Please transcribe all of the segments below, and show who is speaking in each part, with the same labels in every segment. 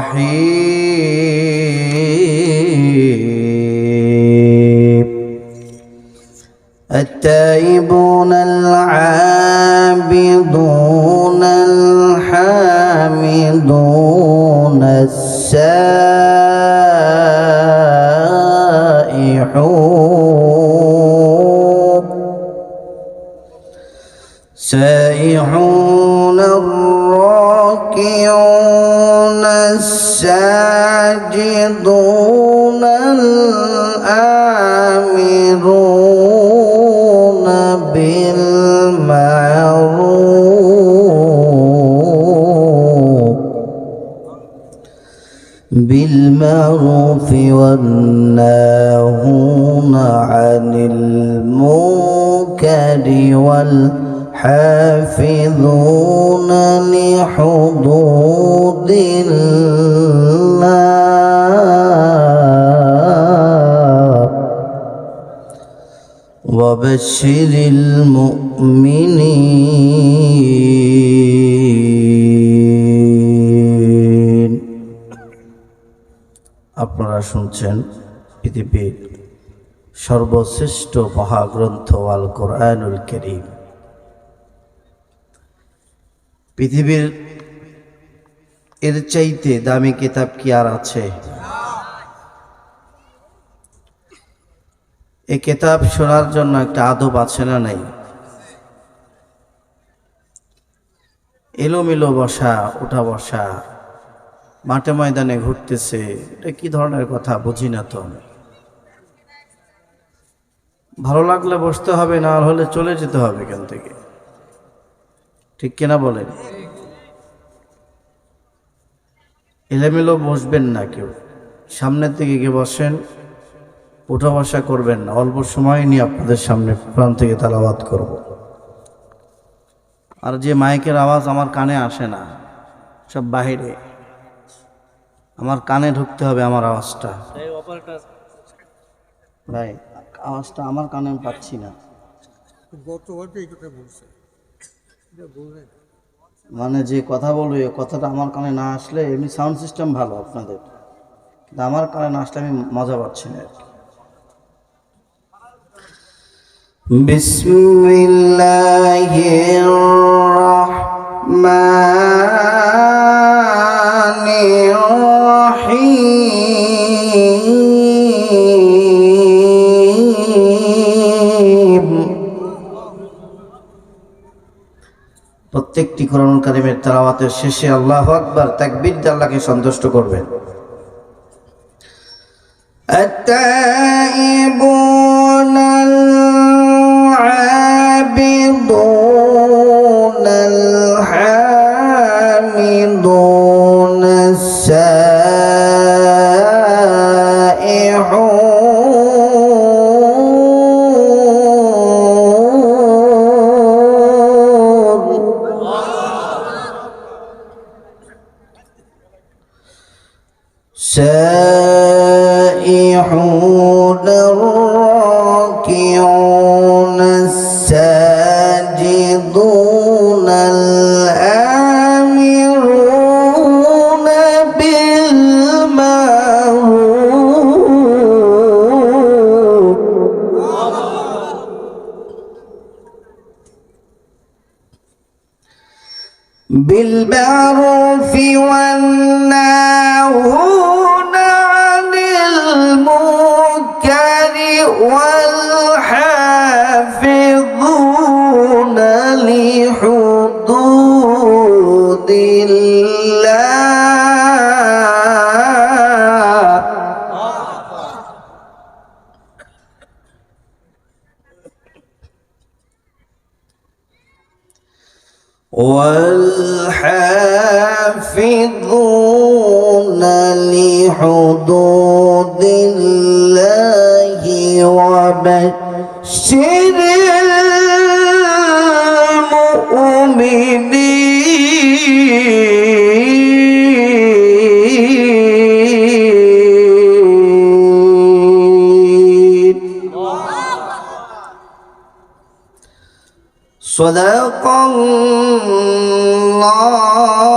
Speaker 1: الرحيم. التائبون العابدون الحامدون السائحون. سائحون الراكعون الساجدون الآمرون بالمعروف بالمعروف والناهون عن المنكر والحافظون لحدود الله وبشر المؤمنين আপনারা শুনছেন পৃথিবীর সর্বশ্রেষ্ঠ মহাগ্রন্থ আল কোরআনুল করিম পৃথিবীর এর চাইতে দামি কিতাব কি আর আছে? এই কিতাব শোনার জন্য একটা আদব আছে না নাই? এলোমেলো বসা ওঠা বসা, মাঠে ময়দানে ঘুরতেছে, এটা কি ধরনের কথা বুঝি না তো? আমি ভালো লাগলে বসতে হবে, না হলে চলে যেতে হবে এখান থেকে। ঠিক কিনা বলেন এলোমেলো বসবেন না কেউ। সামনের দিকে গিয়ে বসেন, উঠা বসা করবেন না। অল্প সময় নিয়ে আপনাদের সামনে প্রাণ থেকে তালাবাদ করব। আর যে মাইকের আওয়াজ আমার কানে আসে না, সব বাহিরে। আমার কানে ঢুকতে হবে আমার আওয়াজটা। ভাই, আওয়াজটা আমার কানে পাচ্ছি না।
Speaker 2: বলছে।
Speaker 1: মানে যে কথা বলবে ওই কথাটা আমার কানে না আসলে এমনি সাউন্ড সিস্টেম ভালো আপনাদের কিন্তু আমার কানে না আসলে আমি মজা পাচ্ছি না আর কি بسم الله الرحمن প্রত্যেকটি কোরআন কারিমের তালাওয়াতের শেষে আল্লাহ আকবার ত্যাগ আল্লাহকে সন্তুষ্ট করবেন। سائحون حافظون لحدود الله وبشر المؤمنين. صدق الله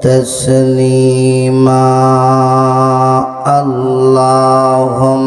Speaker 1: تسليما اللهم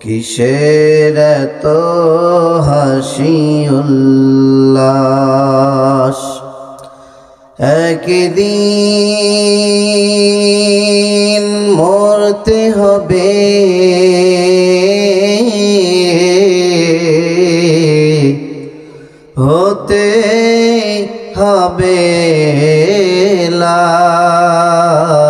Speaker 1: কিসের তো হাসি উল্লাস একদিন মরতে হবে। হতে হবে লাশ।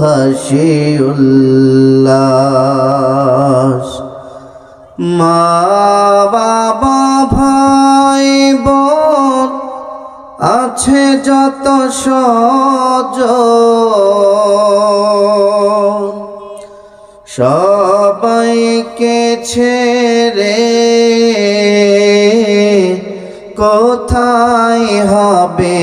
Speaker 1: হাসি উল্লাস মা বাবা ভাই বোন আছে যত সজ সবাইকে ছেড়ে কোথায় হবে?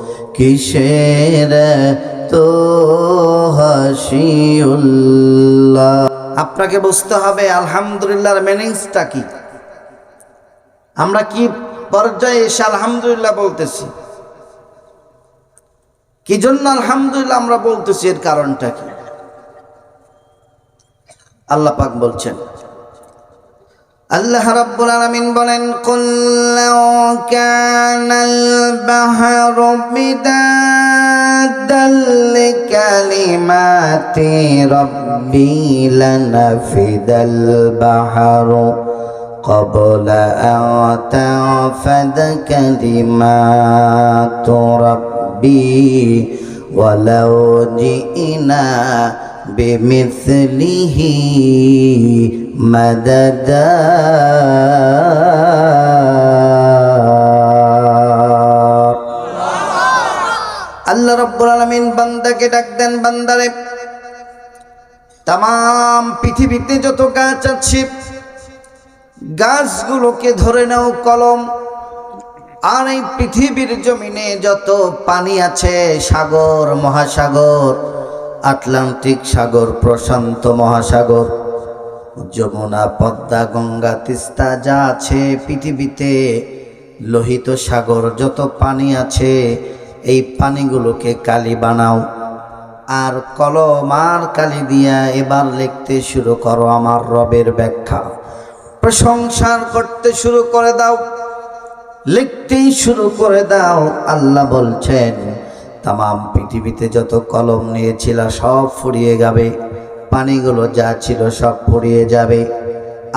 Speaker 1: কিসের? তো হাসি উল্লাহ আপনাকে বুঝতে হবে, আলহামদুলিল্লাহর মিনিংসটা কি? আমরা কি পর্যায়ে এসে আলহামদুলিল্লাহ বলতেছি? কি জন্য আলহামদুলিল্লাহ আমরা বলতেছি, এর কারণটা কি? আল্লাহ পাক বলছেন আল্লাহ রাব্বুল আলামিন বলেন কুল লাউ কানাল বাহরু মিদাদাল লিকালিমাতি রাব্বি লানাফিদাল বাহরু قبل أن تنفد كلمات ربي ولو جئنا بمثله مددا আল্লাহ রব্বুল আলমিন বান্দাকে ডাক দেন বান্দারে তাম পৃথিবীতে যত গাছ আছে গাছগুলোকে ধরে নাও কলম আর এই পৃথিবীর জমিনে যত পানি আছে সাগর মহাসাগর আটলান্টিক সাগর, প্রশান্ত মহাসাগর, যমুনা, পদ্মা, গঙ্গা, তিস্তা, যা আছে পৃথিবীতে, লোহিত সাগর, যত পানি আছে, এই পানিগুলোকে কালি বানাও। আর কলম আর কালি দিয়া এবার লিখতে শুরু করো আমার রবের ব্যাখ্যা। প্রশংসা করতে শুরু করে দাও, লিখতেই শুরু করে দাও, আল্লাহ বলছেন তাম পৃথিবীতে যত কলম নিয়েছিল সব ফুরিয়ে যাবে, পানিগুলো যা ছিল সব ফুরিয়ে যাবে।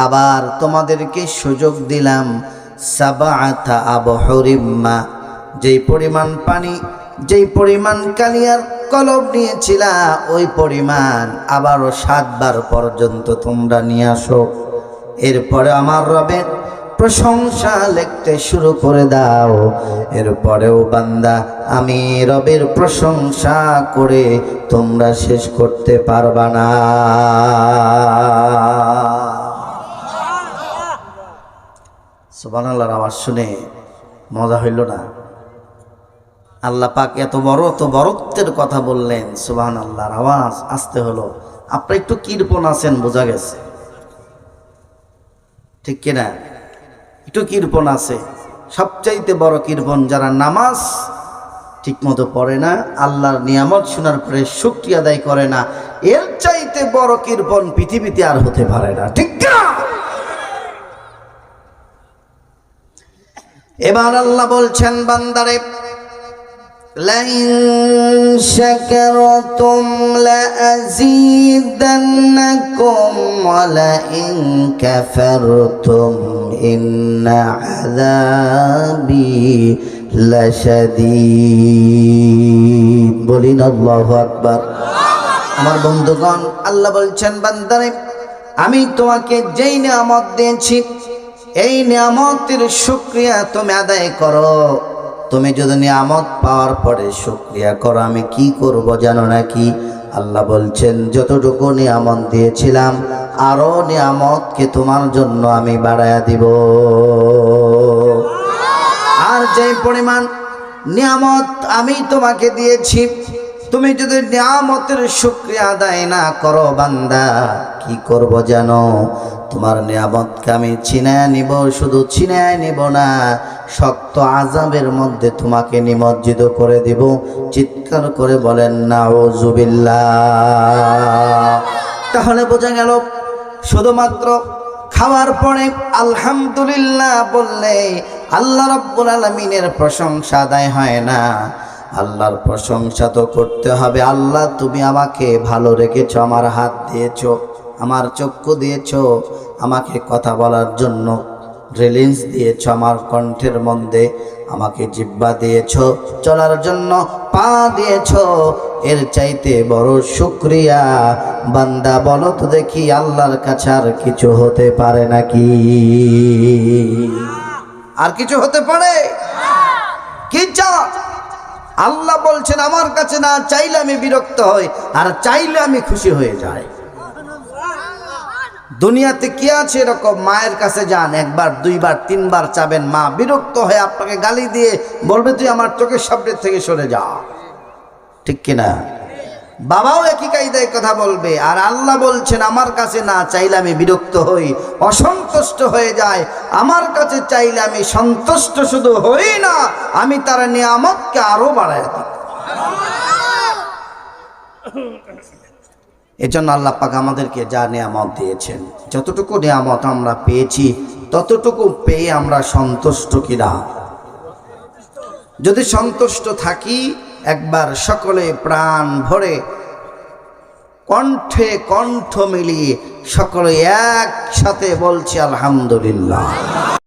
Speaker 1: আবার তোমাদেরকে সুযোগ দিলাম সাবাথা আবহরিম্মা, যেই পরিমাণ পানি, যেই পরিমাণ কালিয়ার কলম নিয়েছিলা ওই পরিমাণ আবারও সাতবার পর্যন্ত তোমরা নিয়ে আসো। এরপরে আমার রবের প্রশংসা লিখতে শুরু করে দাও। এরপরেও বান্দা, আমি রবের প্রশংসা করে তোমরা শেষ করতে পারবা না। সুবহানাল্লাহর আওয়াজ শুনে মজা হইল না। আল্লাহ পাক এত বড়, এত বড়ত্বের কথা বললেন সুবহান আল্লাহর আওয়াজ আসতে হলো। আপনি একটু কৃপণ আছেন, বোঝা গেছে। ঠিক কিনা? একটু কীর্পণ আছে। সবচাইতে বড় কীর্পণ যারা নামাজ ঠিকমতো পড়ে না, আল্লাহর নিয়ামত শোনার পরে শক্তি আদায় করে না, এর চাইতে বড় কীর্পণ পৃথিবীতে আর হতে পারে না। ঠিক এবার আল্লাহ বলছেন, বান্দারে لئن شكرتم لأزيدنكم ولئن كفرتم إن عذابي لشديد বলিন আল্লাহু আকবার আমার বন্ধুগণ আল্লাহ বলছেন বান্দারে আমি তোমাকে যেই নিয়ামত দিয়েছি এই নিয়ামতের শুক্রিয়া তুমি আদায় করো তুমি যদি নিয়ামত পাওয়ার পরে শুক্রিয়া করো, আমি কি করব জানো নাকি? আল্লাহ বলছেন, যতটুকু নিয়ামত দিয়েছিলাম, আরও নিয়ামতকে তোমার জন্য আমি বাড়ায়া দিব। আর যে পরিমাণ নিয়ামত আমি তোমাকে দিয়েছি, তুমি যদি নিয়ামতের শুক্রিয়া আদায় না করো বান্দা কি করব জানো? তোমার নিয়ামতকে আমি ছিনায় নিব, শুধু ছিনায় নিব না, শক্ত আজাবের মধ্যে তোমাকে নিমজ্জিত করে দিব। চিৎকার করে বলেন না ও জুবিল্লা তাহলে বোঝা গেল, শুধুমাত্র খাওয়ার পরে আলহামদুলিল্লাহ বললে আল্লাহ রাব্বুল আলমিনের প্রশংসা আদায় হয় না। আল্লাহর প্রশংসা তো করতে হবে। আল্লাহ, তুমি আমাকে ভালো রেখেছো, আমার হাত দিয়েছ। আমার চক্ষু দিয়েছ, আমাকে কথা বলার জন্য রিলিন্স দিয়েছ, আমার কণ্ঠের মধ্যে আমাকে জিব্বা দিয়েছ, চলার জন্য পা দিয়েছ। এর চাইতে বড় শুক্রিয়া, বান্দা বলো তো দেখি আল্লাহর কাছে আর কিছু হতে পারে নাকি? আর কিছু হতে পারে? কি চা আল্লাহ বলছেন, আমার কাছে না চাইলে আমি বিরক্ত হই, আর চাইলে আমি খুশি হয়ে যাই। দুনিয়াতে কি আছে এরকম মায়ের কাছে যান একবার দুইবার তিনবার চাবেন মা বিরক্ত হয়ে আপনাকে গালি দিয়ে বলবে তুই আমার চোখের সামনের থেকে সরে যা ঠিক কিনা বাবাও একই কায়দায় কথা বলবে আর আল্লাহ বলছেন আমার কাছে না চাইলে আমি বিরক্ত হই অসন্তুষ্ট হয়ে যায় আমার কাছে চাইলে আমি সন্তুষ্ট শুধু হই না আমি তার নিয়ামতকে আরও বাড়ায় দিই এজন্য আল্লাহ পাক আমাদেরকে যা নিয়ামত দিয়েছেন, যতটুকু নিয়ামত আমরা পেয়েছি, ততটুকু পেয়ে আমরা সন্তুষ্ট কিনা। যদি সন্তুষ্ট থাকি, একবার সকলে প্রাণ ভরে কণ্ঠে কণ্ঠ মিলিয়ে সকলে একসাথে বলছি, আলহামদুলিল্লাহ।